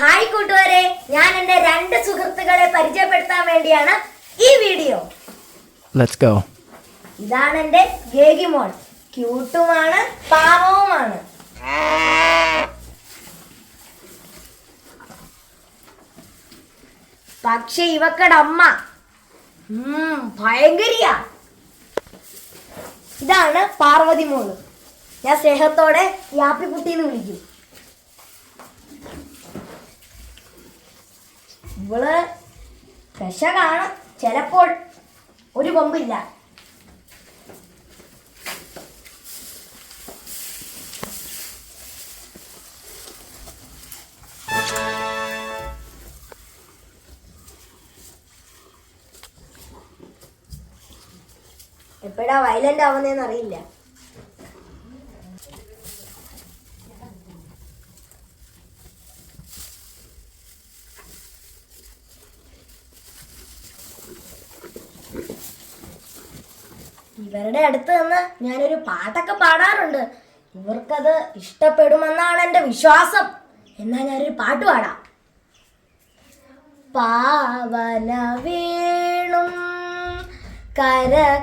Hi കൂട്ടുകാരെ ഞാൻ എന്റെ രണ്ട് സുഹൃത്തുക്കളെ പരിചയപ്പെടുത്താൻ വേണ്ടിയാണ് ഈ വീഡിയോ. ലെറ്റ്സ് ഗോ ഇതാണ് എന്റെ ഗേഗിമോൾ. ക്യൂട്ടുമാണ് പാവവുമാണ്. പക്ഷെ ഇവക്കട അമ്മ ഭയങ്കരിയാ. ഇതാണ് പാർവതി മോൾ ഞാൻ സ്നേഹത്തോടെ യാപ്പിക്കുട്ടി എന്ന് വിളിക്കും. ഇവൾ പെശകാണ് ചിലപ്പോൾ ഒരു കൊമ്പില്ല എപ്പോഴാ വയലന്റ് ആവുന്നതെന്ന് അറിയില്ല. ഇവരുടെ അടുത്ത് നിന്ന് ഞാനൊരു പാട്ടൊക്കെ പാടാറുണ്ട്. ഇവർക്കത് ഇഷ്ടപ്പെടുമെന്നാണ് എന്റെ വിശ്വാസം. എന്നാൽ ഞാനൊരു പാട്ട് പാടാം. പാവന വീണും കരകമലാഭ്യാം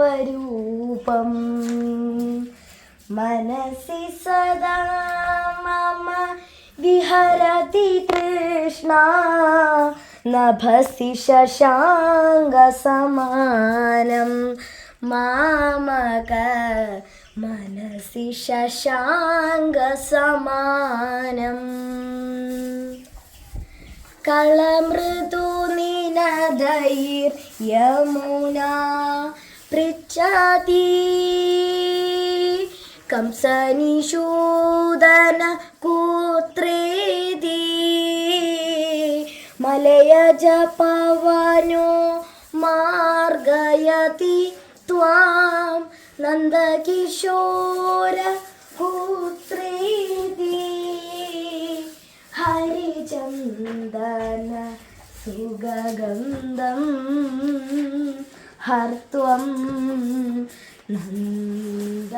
ധാരയതസ്തവരൂപം മനസി സദാ മമ വിഹരതി നഭസി ശശാങ്കസമാനം മാമക മനസി ശശാങ്കസമാനം കളമൃദു നിനദൈർ യമുനാ പൃച്ഛതി कंसनिषूदन कुत्रेदि मलयज पवनो मार्गयति त्वां नन्दकिशोर पुत्रेदि हरिचन्दन सुगगन्धं हर्त्वं नन्दकिशोर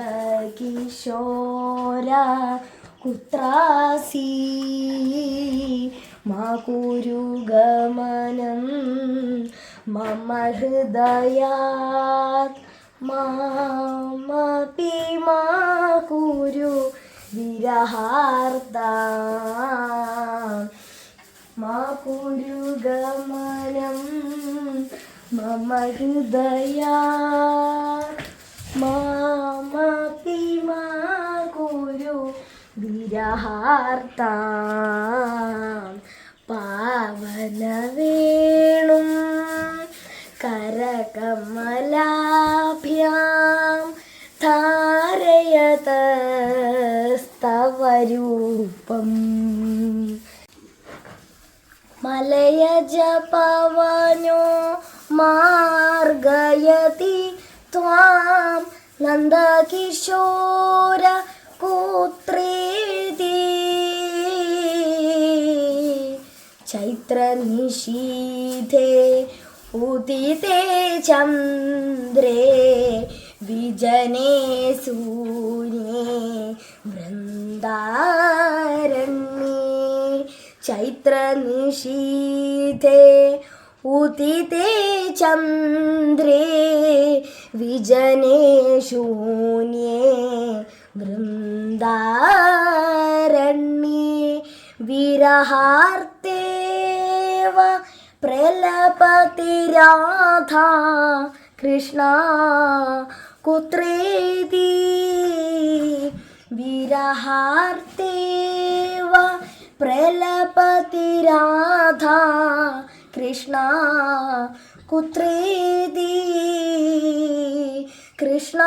कुत्रासि മാകുരുഗമനം മമ ഹൃദയാത് മാമപി മാകുരു വിരഹാർത്ത മാകുരുഗമനം മമ ഹൃദയാ മാമപി മാകുരു വിരഹാർത്ത കല വേണും കരകമലാഭ്യാം ധാരയതസ്തവരൂപം മലയജ പവനോ മാർഗയതി ത്വാം നന്ദകിശോ चैत्रनिशीथे उदिते चन्द्रे विजने सूर्ये वृन्दारण्ये चैत्रनिशीथे उदिते चन्द्रे विजने शून्ये वृन्दारण्ये विरहार्तेव പ്രലപതി പ്രലപതിരാധ കൃഷ്ണ കുത്രേതി വിരഹാർത്തേവ പ്രലപതിരാധ കൃഷ്ണ കുത്രേതി കൃഷ്ണ.